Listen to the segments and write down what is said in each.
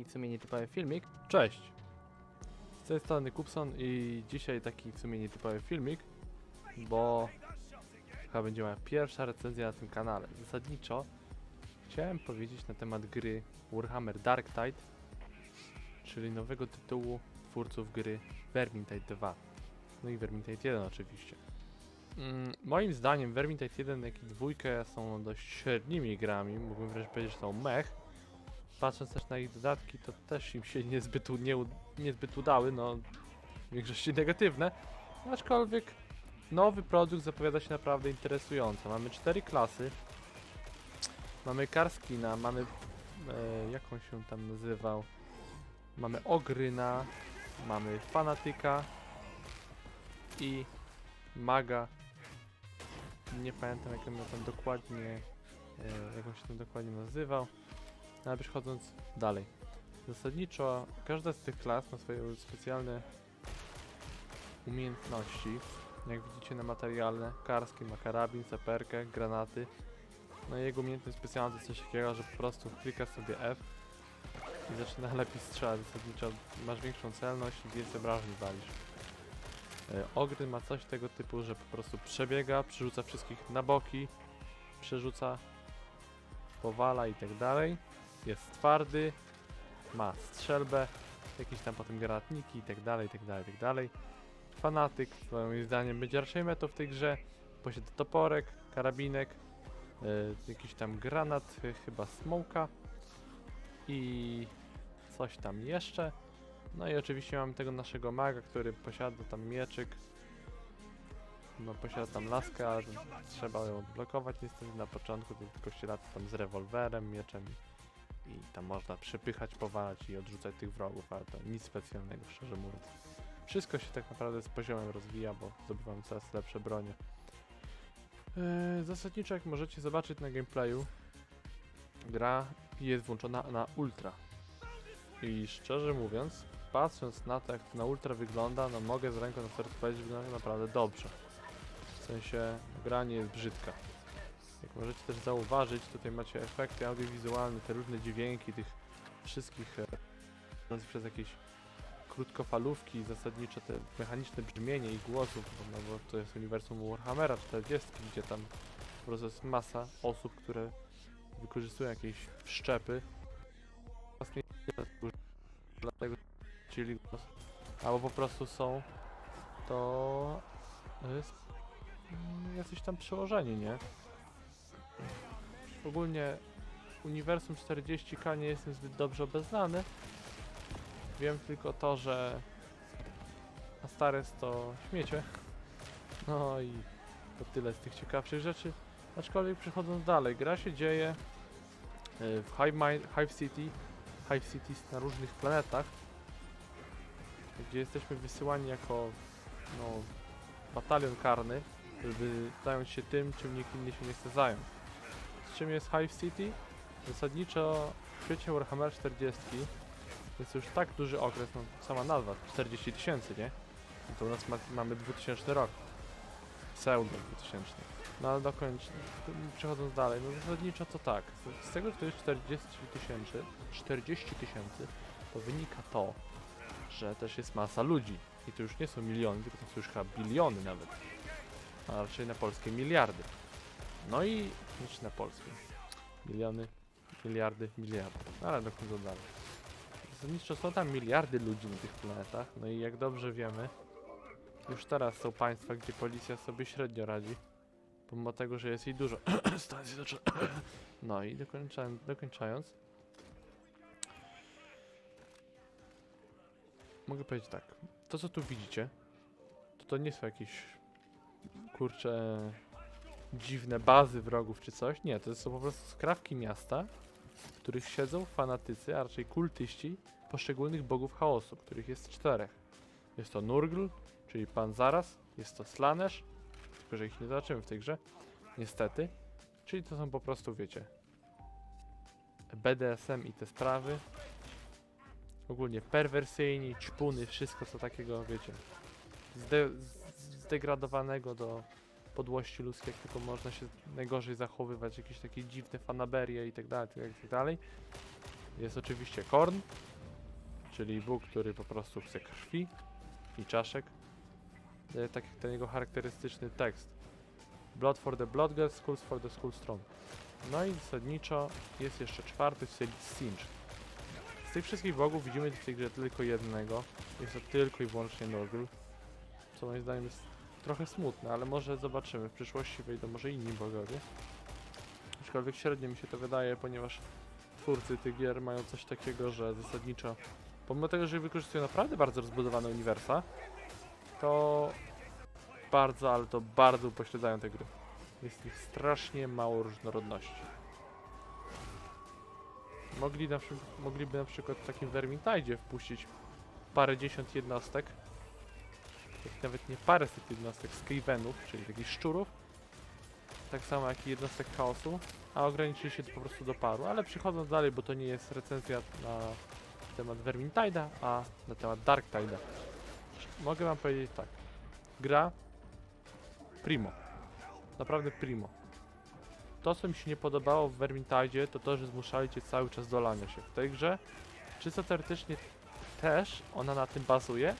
taki w sumie nietypowy filmik. Cześć! Z tej strony Kupson i dzisiaj taki w sumie nietypowy filmik, bo chyba będzie moja pierwsza recenzja na tym kanale. Zasadniczo chciałem powiedzieć na temat gry Warhammer Dark Tide, czyli nowego tytułu twórców gry Vermintide 2. No i Vermintide 1 oczywiście. Mm, moim zdaniem Vermintide 1 jak i 2 są dość średnimi grami, mógłbym wręcz powiedzieć, że są mech. Patrząc też na ich dodatki, to też im się niezbyt, u- nie, niezbyt udały, no w większości negatywne. Aczkolwiek nowy produkt zapowiada się naprawdę interesująco. Mamy cztery klasy. Mamy Karskina, mamy e, jak on się tam nazywał? Mamy Ogryna, mamy Fanatyka i Maga. Nie pamiętam jak on miał tam dokładnie, e, jak on się tam dokładnie nazywał. No, Ale przechodząc dalej. Zasadniczo każda z tych klas ma swoje specjalne umiejętności. Jak widzicie na materiale, Karski ma karabin, saperkę, granaty. No i jego umiejętność specjalna to coś takiego, że po prostu klikasz sobie F i zaczyna lepiej strzelać. Zasadniczo masz większą celność i więcej obrażeń walisz. E, Ogry ma coś tego typu, że po prostu przebiega, przerzuca wszystkich na boki, przerzuca, powala i tak dalej. Jest twardy, ma strzelbę, jakieś tam potem granatniki i tak dalej, tak dalej, tak dalej. Fanatyk, moim zdaniem, będzie raczej metą w tej grze. Posiada toporek, karabinek, e, jakiś tam granat, e, chyba smoka i coś tam jeszcze. No i oczywiście mamy tego naszego maga, który posiada tam mieczyk. No posiada tam laskę, ale trzeba ją odblokować niestety na początku, tylko się lata tam z rewolwerem, mieczem i tam można przepychać, powalać i odrzucać tych wrogów, ale to nic specjalnego, szczerze mówiąc. Wszystko się tak naprawdę z poziomem rozwija, bo zdobywam coraz lepsze bronie. Yy, zasadniczo jak możecie zobaczyć na gameplayu, gra jest włączona na ultra. I szczerze mówiąc, patrząc na to jak to na ultra wygląda, no mogę z ręką na sercu powiedzieć, że wygląda naprawdę dobrze. W sensie gra nie jest brzydka. Jak możecie też zauważyć, tutaj macie efekty audiowizualne, te różne dźwięki tych wszystkich e, przez jakieś krótkofalówki, zasadniczo te mechaniczne brzmienie i głosów, no bo to jest uniwersum Warhammera 40, gdzie tam po prostu jest masa osób, które wykorzystują jakieś wszczepy. Dlatego czyli głos. Albo po prostu są to jest jacyś tam przełożeni, nie? Ogólnie uniwersum 40k nie jestem zbyt dobrze obeznany. Wiem tylko to, że Astares to śmiecie. No i to tyle z tych ciekawszych rzeczy. Aczkolwiek przechodząc dalej, gra się dzieje y, w Hive, Mi- Hive City, Hive Cities na różnych planetach, gdzie jesteśmy wysyłani jako no, batalion karny, żeby zająć się tym, czym nikt inny się nie chce zająć. Czym jest Hive City? Zasadniczo w świecie Warhammer 40 jest już tak duży okres, no sama nazwa, 40 tysięcy, nie? No to u nas ma, mamy 2000 rok. Pseudo 2000. No ale dokończ, przechodząc dalej, no zasadniczo to tak, z tego, że to jest 40 tysięcy, 40 tysięcy, to wynika to, że też jest masa ludzi. I to już nie są miliony, tylko to są już chyba biliony nawet. A raczej na polskie miliardy. No i nic na polskie. Miliony, miliardy, miliardy. No Ale dochodzą dalej. Zasadniczo są tam miliardy ludzi na tych planetach, no i jak dobrze wiemy, już teraz są państwa, gdzie policja sobie średnio radzi, pomimo tego, że jest jej dużo. Stany Zjednoczone. No i dokończając, dokończając, mogę powiedzieć tak, to co tu widzicie, to to nie są jakieś kurcze dziwne bazy wrogów czy coś, nie, to są po prostu skrawki miasta, w których siedzą fanatycy, a raczej kultyści poszczególnych bogów chaosu, których jest czterech. Jest to Nurgl, czyli Pan Zaraz, jest to Slanesh, tylko że ich nie zobaczymy w tej grze, niestety. Czyli to są po prostu, wiecie, BDSM i te sprawy. Ogólnie perwersyjni, ćpuny, wszystko co takiego, wiecie, zde zdegradowanego do podłości ludzkiej, jak tylko można się najgorzej zachowywać, jakieś takie dziwne fanaberie i tak dalej, tak dalej. Jest oczywiście Korn, czyli Bóg, który po prostu chce krwi i czaszek. E, Tak jak ten jego charakterystyczny tekst. Blood for the blood god, skulls for the skull strong. No i zasadniczo jest jeszcze czwarty, czyli Singe. Z tych wszystkich bogów widzimy w tej grze tylko jednego. Jest to tylko i wyłącznie Nurgle. Co moim zdaniem jest trochę smutne, ale może zobaczymy. W przyszłości wejdą może inni bogowie. Aczkolwiek średnio mi się to wydaje, ponieważ twórcy tych gier mają coś takiego, że zasadniczo, pomimo tego, że wykorzystują naprawdę bardzo rozbudowane uniwersa, to bardzo, ale to bardzo upośledzają te gry. Jest ich strasznie mało różnorodności. Mogli na, mogliby na przykład w takim Vermintide wpuścić parę dziesiąt jednostek, nawet nie paręset jednostek Skavenów, czyli takich szczurów, tak samo jak i jednostek chaosu, a ograniczyli się to po prostu do paru, ale przechodząc dalej, bo to nie jest recenzja na temat Vermintide'a, a na temat Darktide'a. Mogę wam powiedzieć tak. Gra primo. Naprawdę primo. To, co mi się nie podobało w Vermintide, to to, że zmuszali cię cały czas do lania się. W tej grze, czysto teoretycznie też ona na tym bazuje,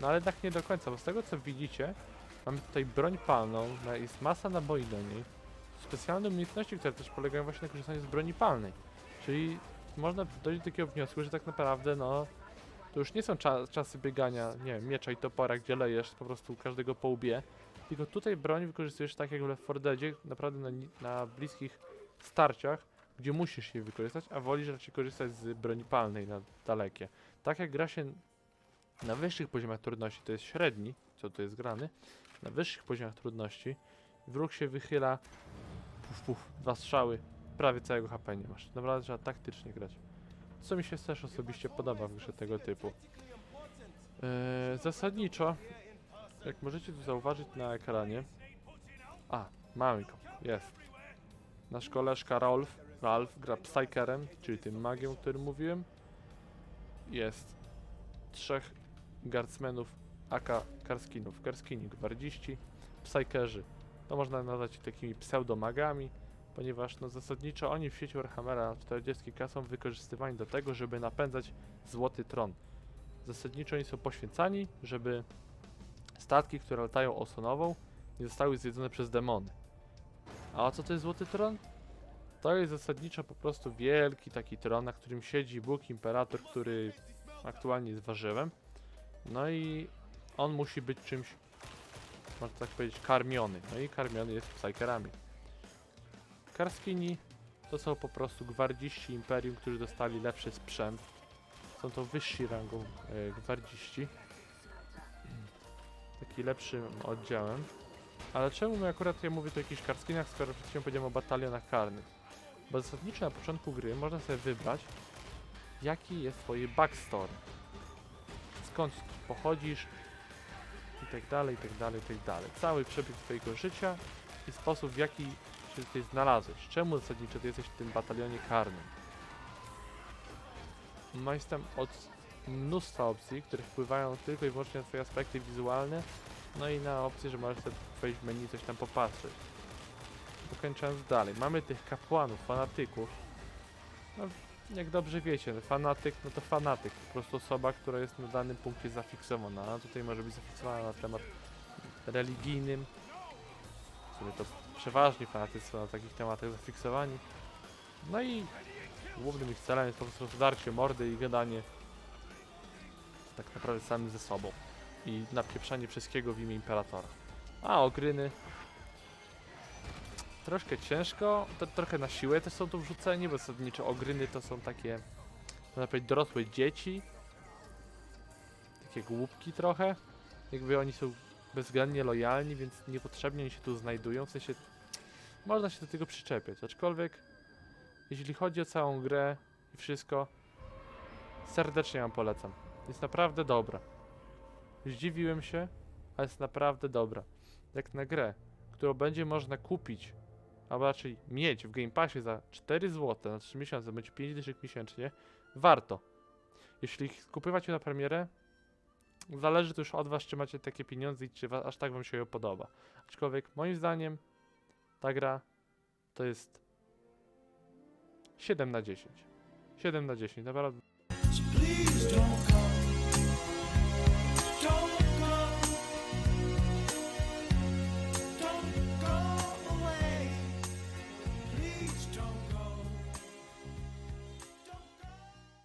no ale tak nie do końca, bo z tego co widzicie, mamy tutaj broń palną, no, jest masa naboi do niej, specjalne umiejętności, które też polegają właśnie na korzystaniu z broni palnej. Czyli można dojść do takiego wniosku, że tak naprawdę no to już nie są cza czasy biegania, nie wiem, miecza i topora, gdzie lejesz po prostu każdego po łbie, tylko tutaj broń wykorzystujesz tak jak w Left 4 Deadzie, naprawdę na, na bliskich starciach, gdzie musisz je wykorzystać, a wolisz raczej korzystać z broni palnej na dalekie. Tak jak gra się na wyższych poziomach trudności, to jest średni, co to jest grany, na wyższych poziomach trudności, wróg się wychyla, puf, puf, dwa strzały, prawie całego HP nie masz. Naprawdę trzeba taktycznie grać. Co mi się też osobiście podoba w grze tego typu. Eee, zasadniczo, jak możecie tu zauważyć na ekranie, a, mamy go, jest. Nasz koleżka Rolf, Ralph gra Psykerem, czyli tym magiem, o którym mówiłem. Jest trzech gardsmenów aka Karskinów. Karskini, gwardziści, Psykerzy. To można nazwać takimi pseudomagami, ponieważ no, zasadniczo oni w świecie Warhammera 40k są wykorzystywani do tego, żeby napędzać Złoty Tron. Zasadniczo oni są poświęcani, żeby statki, które latają osonową, nie zostały zjedzone przez demony. A co to jest Złoty Tron? To jest zasadniczo po prostu wielki taki tron, na którym siedzi Bóg Imperator, który aktualnie jest warzywem. No i on musi być czymś, można tak powiedzieć, karmiony. No i karmiony jest psykerami. Karskini to są po prostu gwardziści Imperium, którzy dostali lepszy sprzęt. Są to wyżsi rangą e, gwardziści. Taki lepszym oddziałem. Ale czemu my akurat ja mówię o jakichś karskinach, skoro przed chwilą powiedziałem o batalionach karnych? Bo zasadniczo na początku gry można sobie wybrać, jaki jest twoje backstory. Skąd pochodzisz i tak dalej, i tak dalej, i tak dalej. Cały przebieg twojego życia i sposób w jaki się tutaj znalazłeś. Czemu zasadniczo ty jesteś w tym batalionie karnym? Ma jest tam od mnóstwa opcji, które wpływają tylko i wyłącznie na twoje aspekty wizualne, no i na opcję, że możesz sobie wejść w menu i coś tam popatrzeć. Dokończając dalej, mamy tych kapłanów, fanatyków. No, jak dobrze wiecie, fanatyk, no to fanatyk, po prostu osoba, która jest na danym punkcie zafiksowana. A tutaj może być zafiksowana na temat religijnym, w sumie to przeważnie fanatycy są na takich tematach zafiksowani. No i głównym ich celem jest po prostu zdarcie mordy i gadanie tak naprawdę samym ze sobą i napieprzanie wszystkiego w imię Imperatora. A ogryny troszkę ciężko, to trochę na siłę też są tu wrzuceni, bo zasadniczo ogryny to są takie, można powiedzieć, dorosłe dzieci. Takie głupki trochę. Jakby oni są bezwzględnie lojalni, więc niepotrzebnie oni się tu znajdują, w sensie można się do tego przyczepiać, aczkolwiek jeśli chodzi o całą grę i wszystko, serdecznie wam polecam. Jest naprawdę dobra. Zdziwiłem się, ale jest naprawdę dobra. Jak na grę, którą będzie można kupić, albo raczej mieć w Game Passie za 4 zł na 3 miesiące, będzie 5 dyszek miesięcznie, warto. Jeśli kupywać na premierę, zależy to już od was, czy macie takie pieniądze i czy wa- aż tak wam się ją podoba. Aczkolwiek moim zdaniem ta gra to jest 7 na 10. 7 na 10, naprawdę. Come